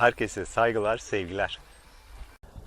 Herkese saygılar, sevgiler.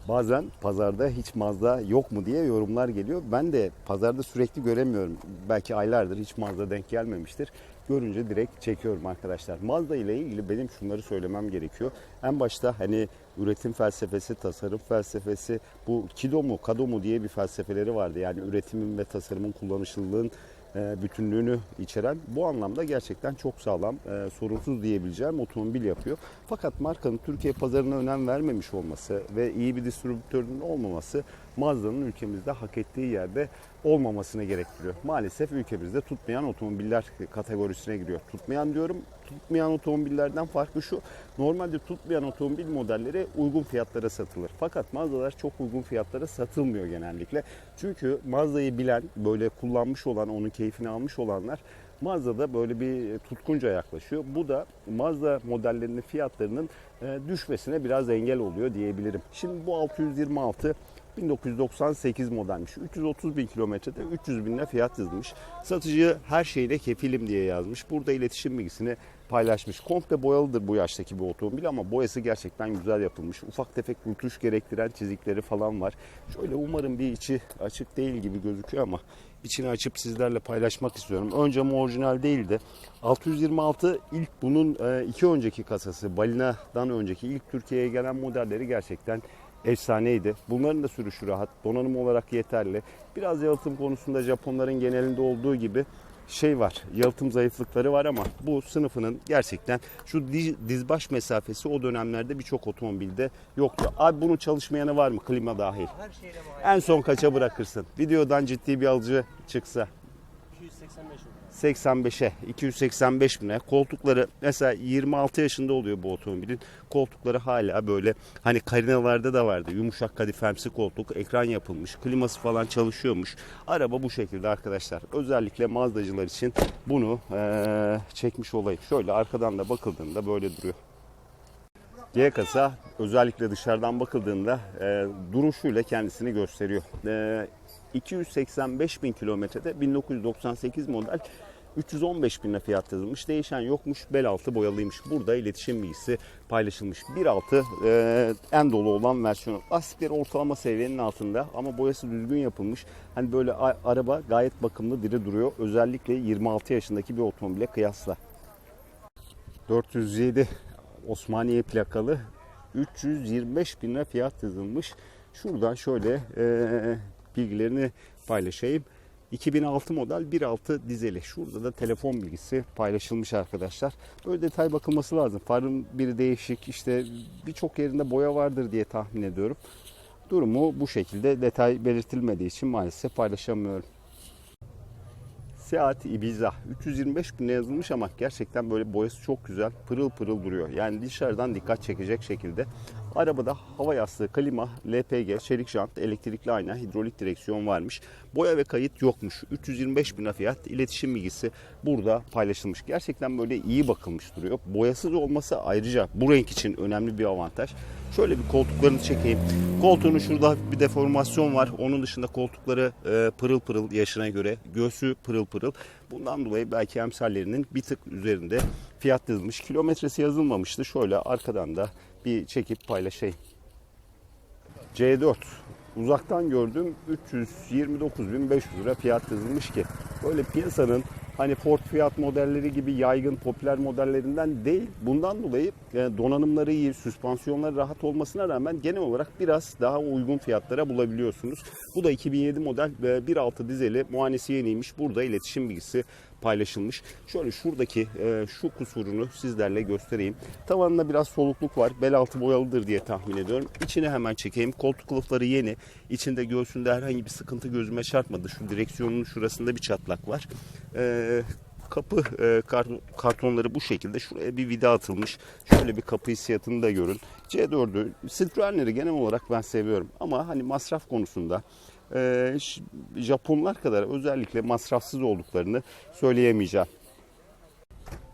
Bazen pazarda hiç Mazda yok mu diye yorumlar geliyor. Ben de pazarda sürekli göremiyorum. Belki aylardır hiç Mazda denk gelmemiştir. Görünce direkt çekiyorum arkadaşlar. Mazda ile ilgili benim şunları söylemem gerekiyor. En başta hani üretim felsefesi, tasarım felsefesi, bu kido mu, kado mu diye bir felsefeleri vardı. Yani üretimin ve tasarımın kullanışlılığın bütünlüğünü içeren bu anlamda gerçekten çok sağlam, e, sorunsuz diyebileceğim otomobil yapıyor. Fakat markanın Türkiye pazarına önem vermemiş olması ve iyi bir distribütörünün olmaması Mazda'nın ülkemizde hak ettiği yerde olmamasını gerektiriyor. Maalesef ülkemizde tutmayan otomobiller kategorisine giriyor. Tutmayan diyorum, tutmayan otomobillerden farkı şu. Normalde tutmayan otomobil modelleri uygun fiyatlara satılır. Fakat Mazda'lar çok uygun fiyatlara satılmıyor genellikle. Çünkü Mazda'yı bilen, böyle kullanmış olan, onun keyfini almış olanlar Mazda'da böyle bir tutkunca yaklaşıyor. Bu da Mazda modellerinin fiyatlarının e, düşmesine biraz engel oluyor diyebilirim. Şimdi bu 626 1998 modelmiş. 330 bin kilometrede 300 binle fiyat yazılmış. Satıcı her şeyle kefilim diye yazmış. Burada iletişim bilgisini paylaşmış. Komple boyalıdır bu yaştaki bir otomobil ama boyası gerçekten güzel yapılmış. Ufak tefek rutuş gerektiren çizikleri falan var. Şöyle umarım bir içi açık değil gibi gözüküyor ama içini açıp sizlerle paylaşmak istiyorum. Ön camı orijinal değildi. 626 ilk bunun e, iki önceki kasası Balina'dan önceki ilk Türkiye'ye gelen modelleri gerçekten efsaneydi. Bunların da sürüşü rahat, donanım olarak yeterli. Biraz yalıtım konusunda Japonların genelinde olduğu gibi şey var, yalıtım zayıflıkları var ama bu sınıfının gerçekten şu diz- dizbaş mesafesi o dönemlerde birçok otomobilde yoktu. Abi bunun çalışmayanı var mı klima dahil? Her şeyle muayene. En son kaça bırakırsın? Videodan ciddi bir alıcı çıksa 285 olur. 85'e 285 bine. Koltukları mesela 26 yaşında oluyor bu otomobilin. Koltukları hala böyle hani karinalarda da vardı. Yumuşak kadifemsi koltuk ekran yapılmış kliması falan çalışıyormuş. Araba bu şekilde arkadaşlar. Özellikle Mazdacılar için bunu eee, çekmiş olayım. Şöyle arkadan da bakıldığında böyle duruyor. G kasa özellikle dışarıdan bakıldığında e, duruşuyla kendisini gösteriyor. E, 285 bin kilometrede 1998 model 315 binle fiyat yazılmış. Değişen yokmuş. Bel altı boyalıymış. Burada iletişim bilgisi paylaşılmış. 1.6 e, en dolu olan versiyonu. Lastikleri ortalama seviyenin altında ama boyası düzgün yapılmış. Hani böyle araba gayet bakımlı diri duruyor. Özellikle 26 yaşındaki bir otomobile kıyasla. 407 Osmaniye plakalı 325 bin lira fiyat yazılmış. Şuradan şöyle e, bilgilerini paylaşayım. 2006 model 1.6 dizeli. Şurada da telefon bilgisi paylaşılmış arkadaşlar. Böyle detay bakılması lazım. Farın biri değişik işte birçok yerinde boya vardır diye tahmin ediyorum. Durumu bu şekilde detay belirtilmediği için maalesef paylaşamıyorum. Seat Ibiza 325 bine yazılmış ama gerçekten böyle boyası çok güzel pırıl pırıl duruyor. Yani dışarıdan dikkat çekecek şekilde. Arabada hava yastığı, klima, LPG, çelik jant, elektrikli ayna, hidrolik direksiyon varmış. Boya ve kayıt yokmuş. 325 bin fiyat iletişim bilgisi burada paylaşılmış. Gerçekten böyle iyi bakılmış duruyor. Boyasız olması ayrıca bu renk için önemli bir avantaj. Şöyle bir koltuklarını çekeyim. Koltuğunun şurada bir deformasyon var. Onun dışında koltukları e, pırıl pırıl yaşına göre. Göğsü pırıl pırıl. Bundan dolayı belki emsallerinin bir tık üzerinde fiyat yazılmış. Kilometresi yazılmamıştı. Şöyle arkadan da bir çekip paylaşayım. C4 uzaktan gördüm 329.500 lira fiyat yazılmış ki böyle piyasanın hani Ford Fiat modelleri gibi yaygın popüler modellerinden değil. Bundan dolayı e, donanımları iyi, süspansiyonları rahat olmasına rağmen genel olarak biraz daha uygun fiyatlara bulabiliyorsunuz. Bu da 2007 model e, 1.6 dizeli muayenesi yeniymiş. Burada iletişim bilgisi paylaşılmış. Şöyle şuradaki e, şu kusurunu sizlerle göstereyim. Tavanında biraz solukluk var. Bel altı boyalıdır diye tahmin ediyorum. İçine hemen çekeyim. Koltuk kılıfları yeni. İçinde göğsünde herhangi bir sıkıntı gözüme çarpmadı. Şu direksiyonun şurasında bir çatlak var. E, kapı e, kart- kartonları bu şekilde. Şuraya bir vida atılmış. Şöyle bir kapı hissiyatını da görün. C4'ü, Citroen'leri genel olarak ben seviyorum. Ama hani masraf konusunda e, Ş- Japonlar kadar özellikle masrafsız olduklarını söyleyemeyeceğim.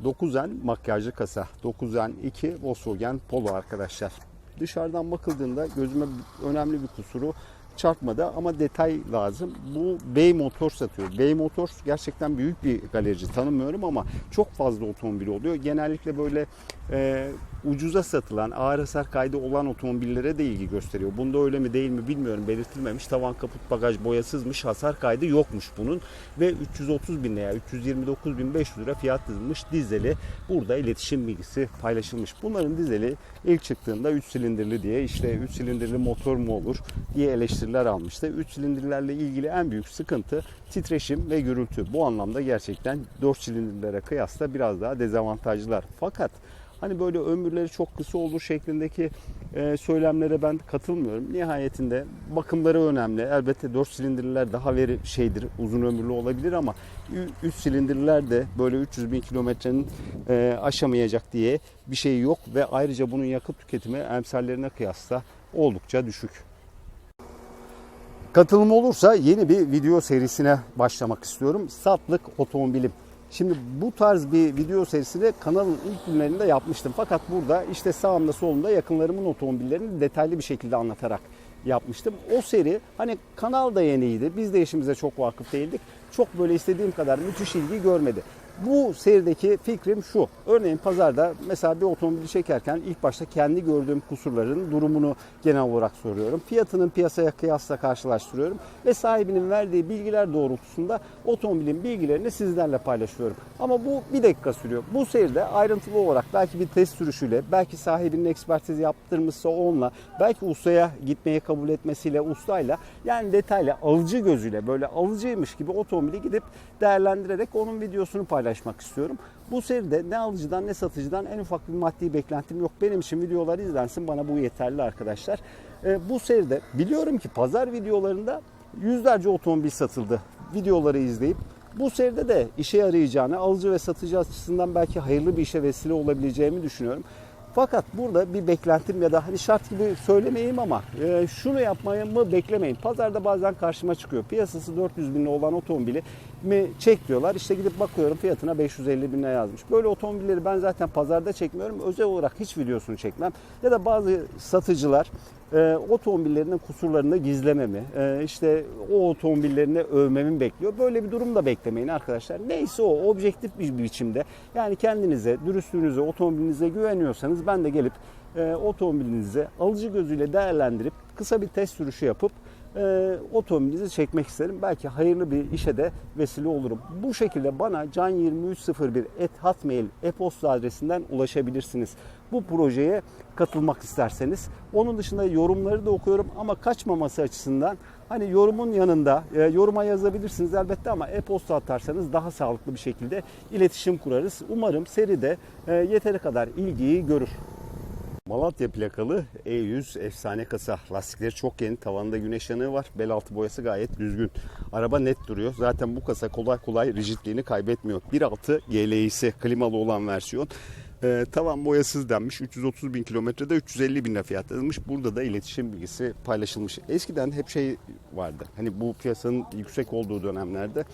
9N makyajlı kasa. 9N 2 Volkswagen Polo arkadaşlar. Dışarıdan bakıldığında gözüme önemli bir kusuru çarpmadı ama detay lazım. Bu Bey Motors satıyor. Bey Motors gerçekten büyük bir galerici tanımıyorum ama çok fazla otomobil oluyor. Genellikle böyle e, ucuza satılan ağır hasar kaydı olan otomobillere de ilgi gösteriyor. Bunda öyle mi değil mi bilmiyorum belirtilmemiş. Tavan kaput bagaj boyasızmış hasar kaydı yokmuş bunun ve 330 bin lira 329 bin 500 lira fiyat yazılmış dizeli burada iletişim bilgisi paylaşılmış. Bunların dizeli ilk çıktığında 3 silindirli diye işte 3 silindirli motor mu olur diye eleştiriler almıştı. 3 silindirlerle ilgili en büyük sıkıntı titreşim ve gürültü. Bu anlamda gerçekten 4 silindirlere kıyasla biraz daha dezavantajlılar. Fakat hani böyle ömürleri çok kısa olur şeklindeki e, söylemlere ben katılmıyorum. Nihayetinde bakımları önemli. Elbette 4 silindirliler daha veri şeydir, uzun ömürlü olabilir ama 3 silindirliler de böyle 300 bin kilometrenin e, aşamayacak diye bir şey yok ve ayrıca bunun yakıt tüketimi emsallerine kıyasla oldukça düşük. Katılım olursa yeni bir video serisine başlamak istiyorum. Satlık otomobilim. Şimdi bu tarz bir video serisini kanalın ilk günlerinde yapmıştım. Fakat burada işte sağımda solumda yakınlarımın otomobillerini detaylı bir şekilde anlatarak yapmıştım. O seri hani kanal da yeniydi. Biz de işimize çok vakıf değildik. Çok böyle istediğim kadar müthiş ilgi görmedi. Bu serideki fikrim şu. Örneğin pazarda mesela bir otomobili çekerken ilk başta kendi gördüğüm kusurların durumunu genel olarak soruyorum. Fiyatının piyasaya kıyasla karşılaştırıyorum ve sahibinin verdiği bilgiler doğrultusunda otomobilin bilgilerini sizlerle paylaşıyorum. Ama bu bir dakika sürüyor. Bu seride ayrıntılı olarak belki bir test sürüşüyle, belki sahibinin ekspertiz yaptırmışsa onunla, belki ustaya gitmeyi kabul etmesiyle, ustayla yani detaylı alıcı gözüyle böyle alıcıymış gibi otomobili gidip değerlendirerek onun videosunu paylaşmak istiyorum. Bu seride ne alıcıdan ne satıcıdan en ufak bir maddi beklentim yok. Benim için videolar izlensin bana bu yeterli arkadaşlar. Ee, bu seride biliyorum ki pazar videolarında yüzlerce otomobil satıldı. Videoları izleyip bu seride de işe yarayacağını, alıcı ve satıcı açısından belki hayırlı bir işe vesile olabileceğimi düşünüyorum. Fakat burada bir beklentim ya da hani şart gibi söylemeyeyim ama e, şunu yapmayı beklemeyin. Pazarda bazen karşıma çıkıyor. Piyasası 400 bin lira olan otomobili mi çek diyorlar. İşte gidip bakıyorum fiyatına 550 bin lira yazmış. Böyle otomobilleri ben zaten pazarda çekmiyorum. Özel olarak hiç videosunu çekmem. Ya da bazı satıcılar e, otomobillerinin kusurlarını gizlememi, e, işte o otomobillerini övmemi bekliyor. Böyle bir durum da beklemeyin arkadaşlar. Neyse o objektif bir biçimde yani kendinize, dürüstlüğünüze, otomobilinize güveniyorsanız ben de gelip e, otomobilinizi alıcı gözüyle değerlendirip kısa bir test sürüşü yapıp e, otomobilinizi çekmek isterim. Belki hayırlı bir işe de vesile olurum. Bu şekilde bana can2301 e-posta adresinden ulaşabilirsiniz. Bu projeye katılmak isterseniz. Onun dışında yorumları da okuyorum ama kaçmaması açısından hani yorumun yanında e, yoruma yazabilirsiniz elbette ama e-posta atarsanız daha sağlıklı bir şekilde iletişim kurarız. Umarım seride e, yeteri kadar ilgiyi görür. Malatya plakalı E100 efsane kasa. Lastikleri çok yeni. Tavanında güneş yanığı var. Bel altı boyası gayet düzgün. Araba net duruyor. Zaten bu kasa kolay kolay rigidliğini kaybetmiyor. 1.6 GLI'si klimalı olan versiyon. Ee, tavan boyasız denmiş. 330 bin kilometrede 350 bin lira fiyatlanmış. Burada da iletişim bilgisi paylaşılmış. Eskiden hep şey vardı. Hani bu piyasanın yüksek olduğu dönemlerde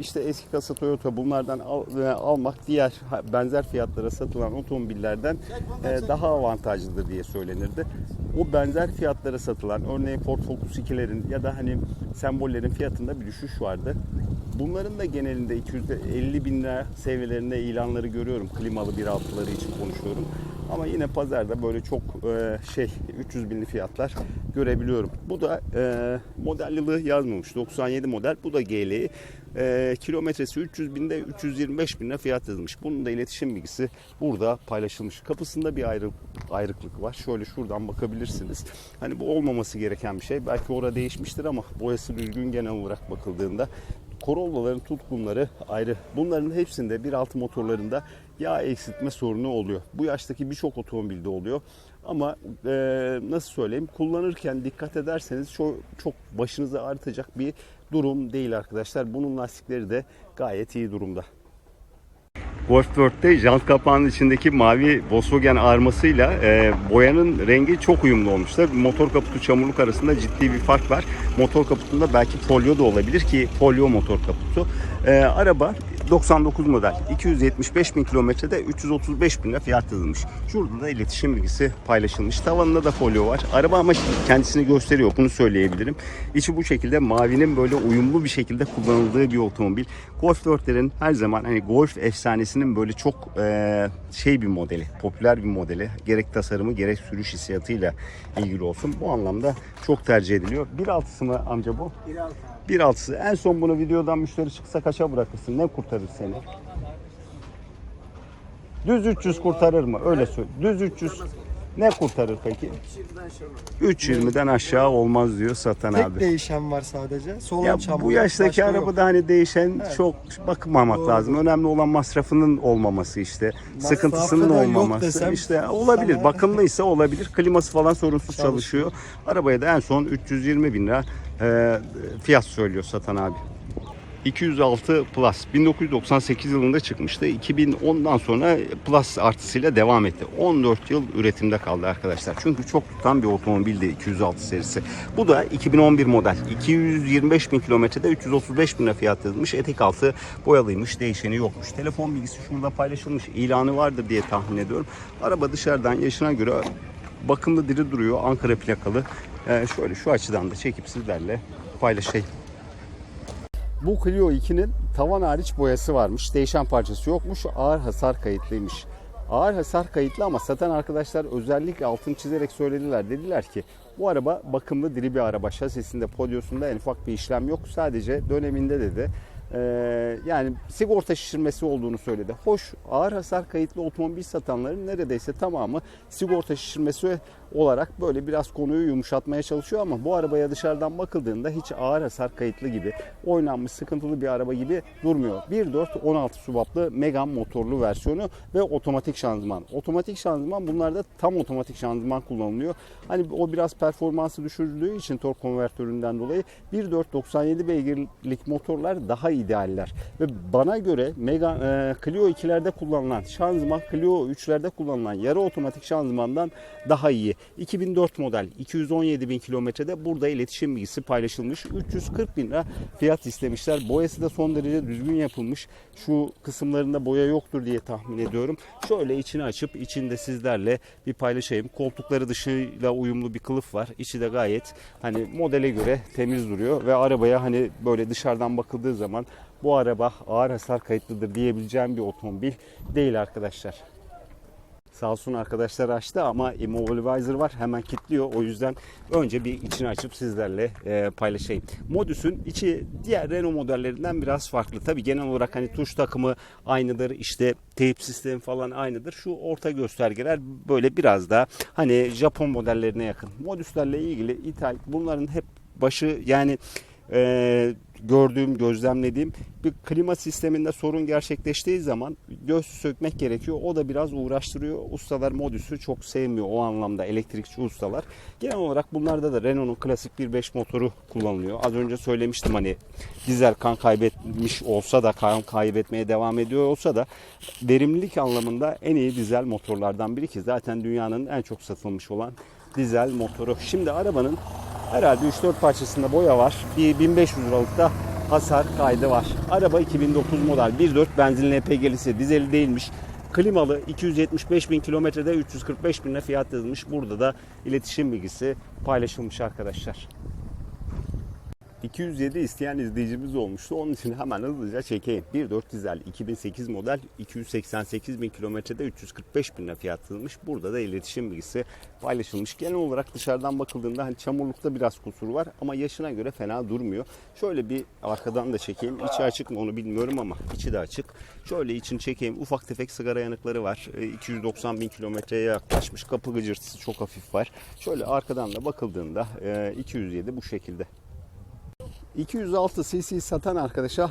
işte eski kasa Toyota bunlardan al, e, almak diğer benzer fiyatlara satılan otomobillerden e, daha avantajlıdır diye söylenirdi. O benzer fiyatlara satılan örneğin Ford Focus 2'lerin ya da hani sembollerin fiyatında bir düşüş vardı. Bunların da genelinde 250 bin lira seviyelerinde ilanları görüyorum. Klimalı 1.6'ları için konuşuyorum. Ama yine pazarda böyle çok e, şey 300 binli fiyatlar görebiliyorum. Bu da e, model yılı yazmamış. 97 model. Bu da GL'i. E, kilometresi 300 binde 325 bin lira fiyat yazılmış. Bunun da iletişim bilgisi burada paylaşılmış. Kapısında bir ayrı, ayrıklık var. Şöyle şuradan bakabilirsiniz. Hani bu olmaması gereken bir şey. Belki orada değişmiştir ama boyası düzgün genel olarak bakıldığında Corolla'ların tutkunları ayrı. Bunların hepsinde 1.6 motorlarında yağ eksiltme sorunu oluyor. Bu yaştaki birçok otomobilde oluyor. Ama e, nasıl söyleyeyim kullanırken dikkat ederseniz çok, çok başınızı ağrıtacak bir durum değil arkadaşlar. Bunun lastikleri de gayet iyi durumda. 4'te jant kapağının içindeki mavi Volkswagen armasıyla e, boyanın rengi çok uyumlu olmuşlar. Motor kaputu çamurluk arasında ciddi bir fark var. Motor kaputunda belki folyo da olabilir ki folyo motor kaputu. E, araba 99 model 275 bin kilometrede 335 bin fiyat yazılmış. Şurada da iletişim bilgisi paylaşılmış. Tavanında da folyo var. Araba ama kendisini gösteriyor. Bunu söyleyebilirim. İçi bu şekilde mavinin böyle uyumlu bir şekilde kullanıldığı bir otomobil. Golf 4'lerin her zaman hani Golf efsanesinin böyle çok e, şey bir modeli, popüler bir modeli. Gerek tasarımı gerek sürüş hissiyatıyla ilgili olsun. Bu anlamda çok tercih ediliyor. 1.6'sı mı amca bu? 1.6'sı. En son bunu videodan müşteri çıksa kaça bırakırsın? Ne kurtarır seni? Düz 300 kurtarır mı? Öyle söyle. Düz 300 ne kurtarır peki? 3.20'den aşağı olmaz diyor satan Tek abi. değişen var sadece. Solun Ya çamurluk, bu yaştaki başka yok. arabada hani değişen Evet. çok bakmamak Doğru. lazım. Önemli olan masrafının olmaması işte. Masrafı Sıkıntısının yok olmaması. desem işte olabilir. sana- Bakımlıysa olabilir. Kliması falan sorunsuz çalışıyor. Çalışıyor. Arabaya da en son 320 bin lira e, fiyat söylüyor satan abi. 206 Plus 1998 yılında çıkmıştı. 2010'dan sonra Plus artısıyla devam etti. 14 yıl üretimde kaldı arkadaşlar. Çünkü çok tutan bir otomobildi 206 serisi. Bu da 2011 model. 225 bin kilometrede 335 bin fiyat yazılmış. Etek altı boyalıymış. Değişeni yokmuş. Telefon bilgisi şurada paylaşılmış. İlanı vardır diye tahmin ediyorum. Araba dışarıdan yaşına göre bakımlı diri duruyor. Ankara plakalı. Ee, şöyle şu açıdan da çekip sizlerle paylaşayım. Bu Clio 2'nin tavan hariç boyası varmış. Değişen parçası yokmuş. Ağır hasar kayıtlıymış. Ağır hasar kayıtlı ama satan arkadaşlar özellikle altını çizerek söylediler. Dediler ki bu araba bakımlı diri bir araba. Şasisinde, podyosunda en ufak bir işlem yok. Sadece döneminde dedi. Ee, yani sigorta şişirmesi olduğunu söyledi. Hoş ağır hasar kayıtlı otomobil satanların neredeyse tamamı sigorta şişirmesi olarak böyle biraz konuyu yumuşatmaya çalışıyor ama bu arabaya dışarıdan bakıldığında hiç ağır hasar kayıtlı gibi oynanmış sıkıntılı bir araba gibi durmuyor. 1.4 16 subaplı Megane motorlu versiyonu ve otomatik şanzıman. Otomatik şanzıman bunlarda tam otomatik şanzıman kullanılıyor. Hani o biraz performansı düşürdüğü için tork konvertöründen dolayı 1.4 97 beygirlik motorlar daha idealler. Ve bana göre Megane, e, Clio 2'lerde kullanılan şanzıman Clio 3'lerde kullanılan yarı otomatik şanzımandan daha iyi. 2004 model 217 bin kilometrede burada iletişim bilgisi paylaşılmış. 340 bin lira fiyat istemişler. Boyası da son derece düzgün yapılmış. Şu kısımlarında boya yoktur diye tahmin ediyorum. Şöyle içini açıp içinde sizlerle bir paylaşayım. Koltukları dışıyla uyumlu bir kılıf var. İçi de gayet hani modele göre temiz duruyor ve arabaya hani böyle dışarıdan bakıldığı zaman bu araba ağır hasar kayıtlıdır diyebileceğim bir otomobil değil arkadaşlar. Sağ olsun arkadaşlar açtı ama Immobilizer var hemen kilitliyor. O yüzden önce bir içini açıp sizlerle e, paylaşayım. Modüs'ün içi diğer Renault modellerinden biraz farklı. Tabi genel olarak hani tuş takımı aynıdır. işte teyp sistemi falan aynıdır. Şu orta göstergeler böyle biraz daha hani Japon modellerine yakın. Modüslerle ilgili ithal bunların hep başı yani e, gördüğüm, gözlemlediğim bir klima sisteminde sorun gerçekleştiği zaman göz sökmek gerekiyor. O da biraz uğraştırıyor. Ustalar modüsü çok sevmiyor o anlamda elektrikçi ustalar. Genel olarak bunlarda da Renault'un klasik 1.5 motoru kullanılıyor. Az önce söylemiştim hani dizel kan kaybetmiş olsa da kan kaybetmeye devam ediyor olsa da verimlilik anlamında en iyi dizel motorlardan biri ki zaten dünyanın en çok satılmış olan dizel motoru. Şimdi arabanın herhalde 3-4 parçasında boya var. Bir 1500 liralık da hasar kaydı var. Araba 2009 model 1.4 benzinli LPG'lisi dizeli değilmiş. Klimalı 275 bin kilometrede 345 bin lira fiyat yazılmış. Burada da iletişim bilgisi paylaşılmış arkadaşlar. 207 isteyen izleyicimiz olmuştu. Onun için hemen hızlıca çekeyim. 1.4 dizel 2008 model 288 bin kilometrede 345 bin lira fiyat yazılmış. Burada da iletişim bilgisi paylaşılmış. Genel olarak dışarıdan bakıldığında hani çamurlukta biraz kusur var ama yaşına göre fena durmuyor. Şöyle bir arkadan da çekeyim. İçi açık mı onu bilmiyorum ama içi de açık. Şöyle içini çekeyim. Ufak tefek sigara yanıkları var. E, 290 bin kilometreye yaklaşmış. Kapı gıcırtısı çok hafif var. Şöyle arkadan da bakıldığında e, 207 bu şekilde. 206 cc satan arkadaşa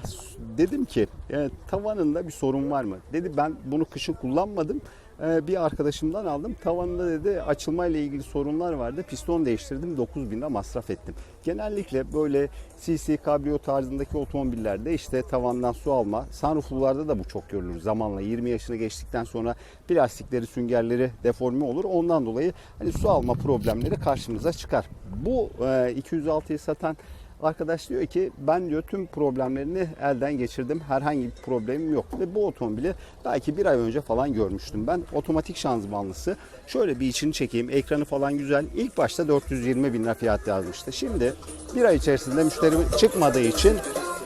dedim ki e, tavanında bir sorun var mı? Dedi ben bunu kışın kullanmadım. E, bir arkadaşımdan aldım. Tavanında dedi açılmayla ilgili sorunlar vardı. Piston değiştirdim. 9000 lira masraf ettim. Genellikle böyle CC kabrio tarzındaki otomobillerde işte tavandan su alma. Sunrooflularda da bu çok görülür. Zamanla 20 yaşını geçtikten sonra plastikleri, süngerleri deforme olur. Ondan dolayı hani su alma problemleri karşımıza çıkar. Bu e, 206'yı satan Arkadaş diyor ki ben diyor tüm problemlerini elden geçirdim. Herhangi bir problemim yok. Ve bu otomobili belki bir ay önce falan görmüştüm ben. Otomatik şanzımanlısı. Şöyle bir içini çekeyim. Ekranı falan güzel. İlk başta 420 bin lira fiyat yazmıştı. Şimdi bir ay içerisinde müşteri çıkmadığı için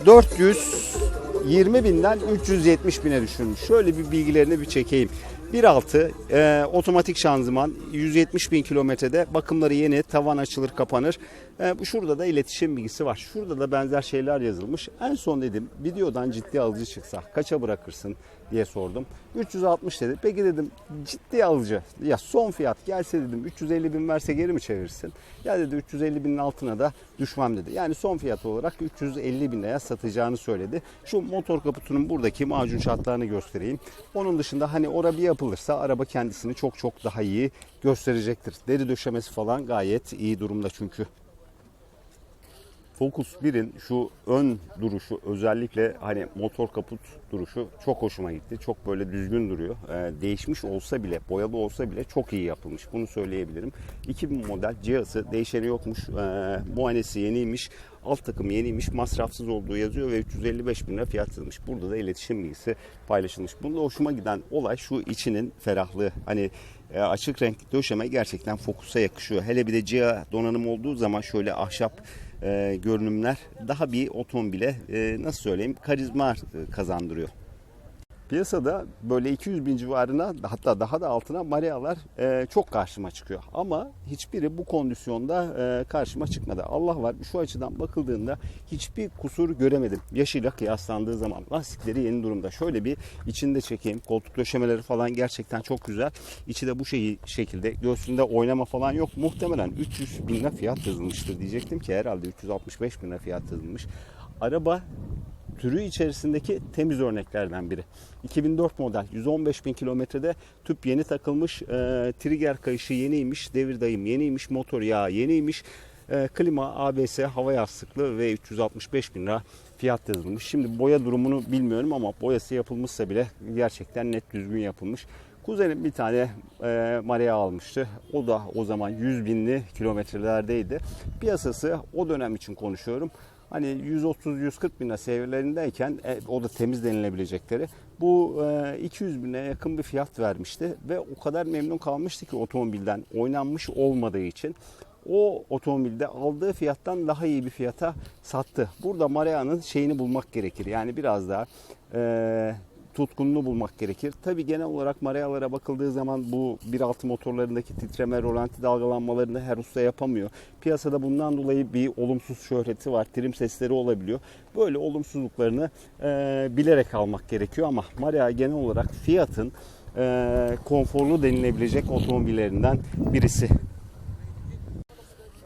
420 binden 370 bine düşürmüş. Şöyle bir bilgilerini bir çekeyim. 1.6 e, otomatik şanzıman 170 bin kilometrede bakımları yeni tavan açılır kapanır. E, şurada da iletişim bilgisi var. Şurada da benzer şeyler yazılmış. En son dedim videodan ciddi alıcı çıksa kaça bırakırsın diye sordum. 360 dedi. Peki dedim ciddi alıcı ya son fiyat gelse dedim 350 bin verse geri mi çevirsin? Ya dedi 350 binin altına da düşmem dedi. Yani son fiyat olarak 350 bin liraya satacağını söyledi. Şu motor kaputunun buradaki macun şartlarını göstereyim. Onun dışında hani ora bir yapılırsa araba kendisini çok çok daha iyi gösterecektir. Deri döşemesi falan gayet iyi durumda çünkü. Focus 1'in şu ön duruşu özellikle hani motor kaput duruşu çok hoşuma gitti. Çok böyle düzgün duruyor. Ee, değişmiş olsa bile, boyalı olsa bile çok iyi yapılmış. Bunu söyleyebilirim. 2000 model cihazı değişeni yokmuş. Ee, muayenesi yeniymiş. Alt takım yeniymiş. Masrafsız olduğu yazıyor ve 355 bin lira fiyat yazılmış. Burada da iletişim bilgisi paylaşılmış. Bunda hoşuma giden olay şu içinin ferahlığı. Hani e, açık renkli döşeme gerçekten Focus'a yakışıyor. Hele bir de cihaz donanım olduğu zaman şöyle ahşap e, görünümler daha bir otomobile e, nasıl söyleyeyim karizma e, kazandırıyor. Piyasada böyle 200 bin civarına hatta daha da altına Maria'lar e, çok karşıma çıkıyor. Ama hiçbiri bu kondisyonda e, karşıma çıkmadı. Allah var şu açıdan bakıldığında hiçbir kusur göremedim. Yaşıyla kıyaslandığı zaman lastikleri yeni durumda. Şöyle bir içinde çekeyim. Koltuk döşemeleri falan gerçekten çok güzel. İçi de bu şeyi şekilde. Göğsünde oynama falan yok. Muhtemelen 300 bin lira fiyat yazılmıştır diyecektim ki herhalde 365 bin lira fiyat yazılmış. Araba türü içerisindeki temiz örneklerden biri. 2004 model 115 bin kilometrede tüp yeni takılmış, e, trigger kayışı yeniymiş, devir dayım yeniymiş, motor yağı yeniymiş, e, klima, ABS, hava yastıklı ve 365 bin lira fiyat yazılmış. Şimdi boya durumunu bilmiyorum ama boyası yapılmışsa bile gerçekten net düzgün yapılmış. Kuzenim bir tane e, Maria almıştı. O da o zaman 100 binli kilometrelerdeydi. Piyasası o dönem için konuşuyorum. Hani 130-140 bin lira seviyelerindeyken e, o da temiz denilebilecekleri bu e, 200 bine yakın bir fiyat vermişti ve o kadar memnun kalmıştı ki otomobilden oynanmış olmadığı için o otomobilde aldığı fiyattan daha iyi bir fiyata sattı. Burada Maria'nın şeyini bulmak gerekir. Yani biraz daha e, tutkununu bulmak gerekir. Tabii genel olarak Maria'lara bakıldığı zaman bu 1.6 motorlarındaki titreme, rolanti dalgalanmalarını her usta yapamıyor. Piyasada bundan dolayı bir olumsuz şöhreti var. Trim sesleri olabiliyor. Böyle olumsuzluklarını e, bilerek almak gerekiyor ama Maria genel olarak fiyatın e, konforlu denilebilecek otomobillerinden birisi.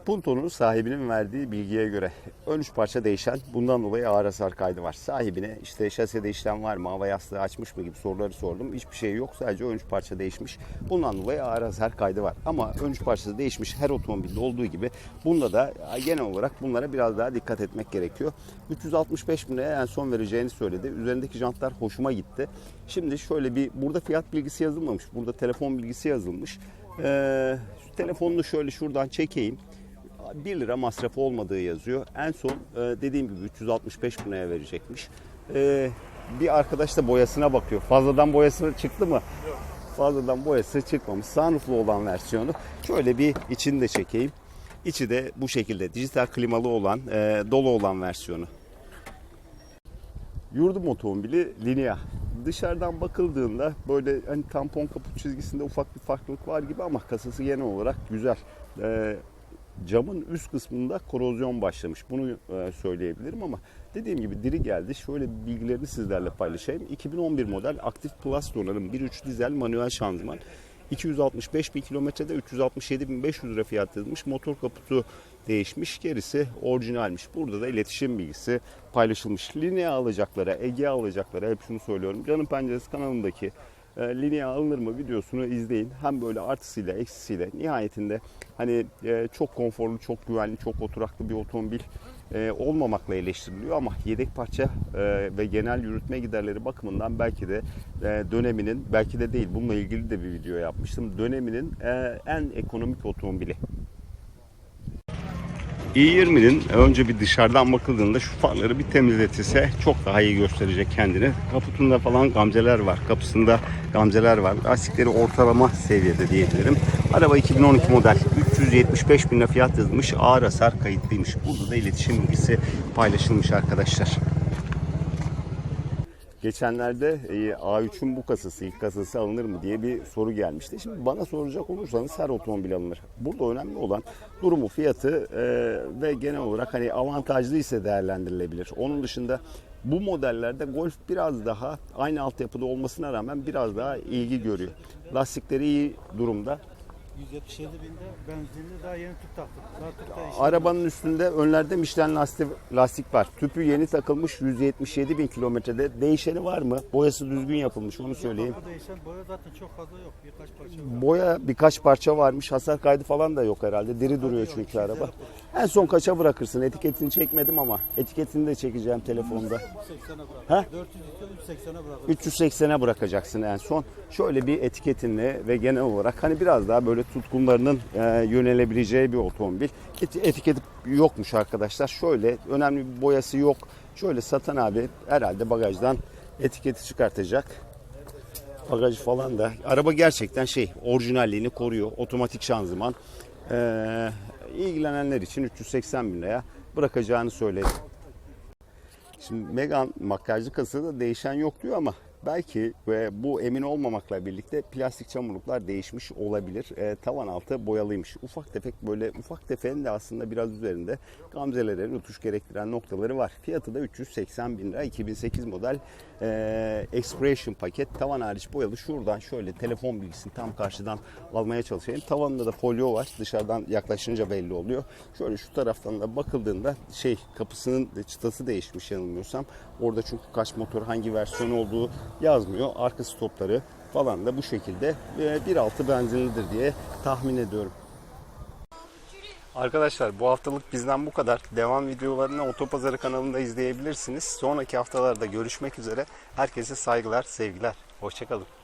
Punto'nun sahibinin verdiği bilgiye göre ön üç parça değişen bundan dolayı ağır hasar kaydı var. Sahibine işte şasede işlem var mı, hava yastığı açmış mı gibi soruları sordum. Hiçbir şey yok sadece ön üç parça değişmiş. Bundan dolayı ağır hasar kaydı var. Ama ön üç parçası değişmiş her otomobilde olduğu gibi bunda da genel olarak bunlara biraz daha dikkat etmek gerekiyor. 365 bin liraya en son vereceğini söyledi. Üzerindeki jantlar hoşuma gitti. Şimdi şöyle bir burada fiyat bilgisi yazılmamış. Burada telefon bilgisi yazılmış. Ee, telefonunu şöyle şuradan çekeyim. 1 lira masrafı olmadığı yazıyor. En son e, dediğim gibi 365 bin liraya verecekmiş. E, bir arkadaş da boyasına bakıyor. Fazladan boyası çıktı mı? Yok. Fazladan boyası çıkmamış. Sunrooflu olan versiyonu. Şöyle bir içini de çekeyim. İçi de bu şekilde dijital klimalı olan, e, dolu olan versiyonu. Yurdum otomobili Linea. Dışarıdan bakıldığında böyle hani tampon kaput çizgisinde ufak bir farklılık var gibi ama kasası genel olarak güzel. E, camın üst kısmında korozyon başlamış. Bunu e, söyleyebilirim ama dediğim gibi diri geldi. Şöyle bilgilerini sizlerle paylaşayım. 2011 model Active Plus donanım 1.3 dizel manuel şanzıman. 265 bin kilometrede 367 bin 500 lira fiyat yazılmış. Motor kaputu değişmiş. Gerisi orijinalmiş. Burada da iletişim bilgisi paylaşılmış. Linea alacaklara, Ege alacaklara hep şunu söylüyorum. Canım Penceresi kanalındaki e, Linea alınır mı videosunu izleyin. Hem böyle artısıyla eksisiyle nihayetinde hani e, çok konforlu, çok güvenli, çok oturaklı bir otomobil e, olmamakla eleştiriliyor ama yedek parça e, ve genel yürütme giderleri bakımından belki de döneminin belki de değil bununla ilgili de bir video yapmıştım. Döneminin en ekonomik otomobili. İ20'nin önce bir dışarıdan bakıldığında şu farları bir temizletilse çok daha iyi gösterecek kendini. Kaputunda falan gamzeler var. Kapısında gamzeler var. Lastikleri ortalama seviyede diyebilirim. Araba 2012 model. 375 bin fiyat yazılmış. Ağır hasar kayıtlıymış. Burada da iletişim bilgisi paylaşılmış arkadaşlar. Geçenlerde e, A3'ün bu kasası, ilk kasası alınır mı diye bir soru gelmişti. Şimdi bana soracak olursanız her otomobil alınır. Burada önemli olan durumu, fiyatı e, ve genel olarak hani avantajlı ise değerlendirilebilir. Onun dışında bu modellerde Golf biraz daha aynı altyapıda olmasına rağmen biraz daha ilgi görüyor. Lastikleri iyi durumda. 177 binde benzinli daha yeni tüp taktık. Daha tüp de işlemi- Arabanın üstünde önlerde Michelin lastik, lastik var. Tüpü yeni takılmış 177 bin kilometrede. Değişeni var mı? Boyası düzgün yapılmış onu söyleyeyim. Değişen boya zaten çok fazla yok. Birkaç parça var. Boya birkaç parça varmış. Hasar kaydı falan da yok herhalde. Diri duruyor çünkü araba. En son kaça bırakırsın? Etiketini çekmedim ama etiketini de çekeceğim telefonda. 380'e bırak. Ha? 400 istiyor 380'e bırak. 380'e bırakacaksın en son. Şöyle bir etiketinle ve genel olarak hani biraz daha böyle tutkunlarının e, yönelebileceği bir otomobil. Et- etiketi yokmuş arkadaşlar. Şöyle önemli bir boyası yok. Şöyle satan abi herhalde bagajdan etiketi çıkartacak. Bagajı falan da. Araba gerçekten şey orijinalliğini koruyor. Otomatik şanzıman. Ee, ilgilenenler için 380 bin liraya bırakacağını söyledi. Şimdi Megan makyajlı kasada değişen yok diyor ama belki ve bu emin olmamakla birlikte plastik çamurluklar değişmiş olabilir. E, tavan altı boyalıymış. Ufak tefek böyle ufak tefeğin de aslında biraz üzerinde gamzelere rötuş gerektiren noktaları var. Fiyatı da 380 bin lira. 2008 model e, Expression paket. Tavan hariç boyalı. Şuradan şöyle telefon bilgisini tam karşıdan almaya çalışayım. Tavanında da folyo var. Dışarıdan yaklaşınca belli oluyor. Şöyle şu taraftan da bakıldığında şey kapısının çıtası değişmiş yanılmıyorsam. Orada çünkü kaç motor hangi versiyon olduğu yazmıyor. Arka stopları falan da bu şekilde e, 1.6 benzinlidir diye tahmin ediyorum. Arkadaşlar bu haftalık bizden bu kadar. Devam videolarını Otopazarı kanalında izleyebilirsiniz. Sonraki haftalarda görüşmek üzere. Herkese saygılar, sevgiler. Hoşçakalın.